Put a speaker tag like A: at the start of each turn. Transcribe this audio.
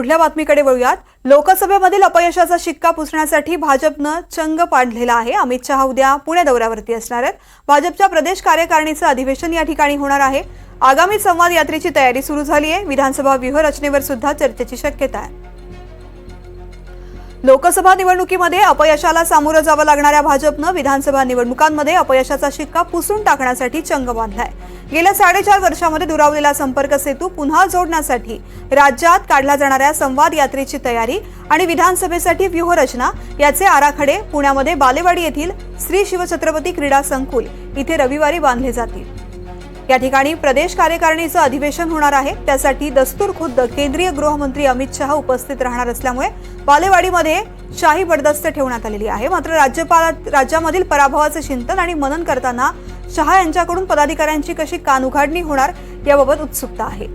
A: पुढल्या बातमीकडे वळूयात. लोकसभेमधील अपयशाचा शिक्का पुसण्यासाठी भाजपनं चंग पाडलेला आहे. अमित शहा उद्या पुणे दौऱ्यावरती असणार आहेत. भाजपच्या प्रदेश कार्यकारिणीचं अधिवेशन या ठिकाणी होणार आहे. आगामी संवाद यात्रेची तयारी सुरू झाली आहे विधानसभा व्यूहरचनेवर सुद्धा चर्चेची शक्यता आहे. लोकसभा निवडणुकीमध्ये अपयशाला सामोरं जावं लागणाऱ्या भाजपनं विधानसभा निवडणुकांमध्ये अपयशाचा शिक्का पुसून टाकण्यासाठी चंग बांधलाय. गेल्या साडेचार वर्षामध्ये दुरावलेला संपर्क सेतू पुन्हा जोडण्यासाठी राज्यात काढल्या जाणाऱ्या संवाद यात्रेची तयारी आणि विधानसभेसाठी व्यूहरचना याचे आराखडे पुण्यामध्ये बालेवाडी येथील श्री शिवछत्रपती क्रीडा संकुल इथे रविवारी बांधले जातील. या ठिकाणी प्रदेश कार्यकारिणीचं अधिवेशन होणार आहे. त्यासाठी दस्तूर खुद्द केंद्रीय गृहमंत्री अमित शहा उपस्थित राहणार असल्यामुळे बालेवाडीमध्ये शाही बडदस्त ठेवण्यात आलेली आहे. मात्र राज्यपाल राज्यामधील पराभवाचं चिंतन आणि मनन करताना शहा यांच्याकडून पदाधिकाऱ्यांची कशी कानउघाडणी होणार याबाबत उत्सुकता आहे.